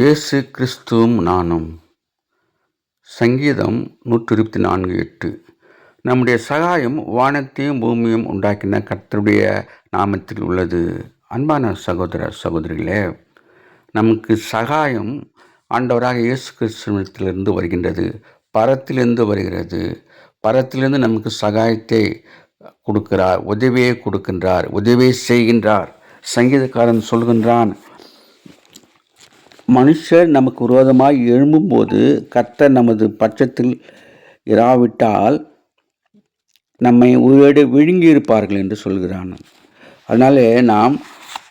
இயேசு கிறிஸ்துவும் நானும். சங்கீதம் நூற்றி இருபத்தி நான்கு எட்டு. நம்முடைய சகாயம் வானத்தையும் பூமியும் உண்டாக்கின கர்த்தருடைய நாமத்தில் உள்ளது. அன்பான சகோதர சகோதரிகளே நமக்கு சகாயம் ஆண்டவராக இயேசு கிறிஸ்துவத்திலிருந்து வருகின்றது பரத்திலிருந்து வருகிறது. பரத்திலிருந்து நமக்கு சகாயத்தை கொடுக்கிறார் உதவியை கொடுக்கின்றார் உதவியை செய்கின்றார். சங்கீதக்காரன் சொல்கின்றான் மனுஷர் நமக்கு விரோதமாக எழும்பும்போது கர்த்தர் நமது பட்சத்தில் இராவிட்டால் நம்மை உயிரோடு விழுங்கி இருப்பார்கள் என்று சொல்கிறான். அதனாலே நாம்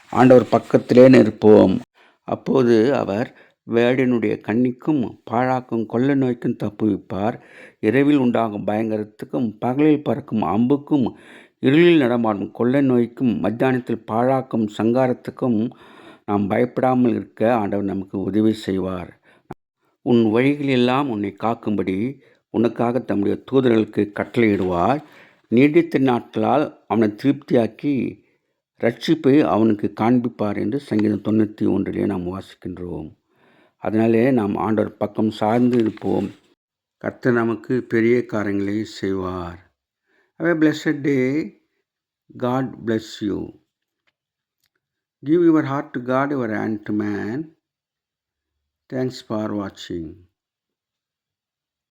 ஆண்டவர் பக்கத்திலே நிற்போம். அப்போது அவர் வேடனுடைய கண்ணிக்கும் பாழாக்கும் கொள்ள நோய்க்கும் தப்புவிப்பார். இரவில் உண்டாகும் பயங்கரத்துக்கும் பகலில் பறக்கும் அம்புக்கும் இருளில் நடமாடும் கொள்ளை நோய்க்கும் மத்தியானத்தில் பாழாக்கும் சங்காரத்துக்கும் நாம் பயப்படாமல் இருக்க ஆண்டவர் நமக்கு உதவி செய்வார். உன் வழிகளெல்லாம் உன்னை காக்கும்படி உனக்காக தம்முடைய தூதர்களுக்கு கட்டளையிடுவார். நீடித்த நாட்களால் அவனை திருப்தியாக்கி ரட்சிப்பை அவனுக்கு காண்பிப்பார் என்று சங்கீதம் தொண்ணூற்றி ஒன்றிலே நாம் வாசிக்கின்றோம். அதனாலே நாம் ஆண்டவர் பக்கம் சார்ந்து இருப்போம். கர்த்தர் நமக்கு பெரிய காரியங்களை செய்வார். Have a blessed day God bless you Give your heart to God, your hand to man. Thanks for watching.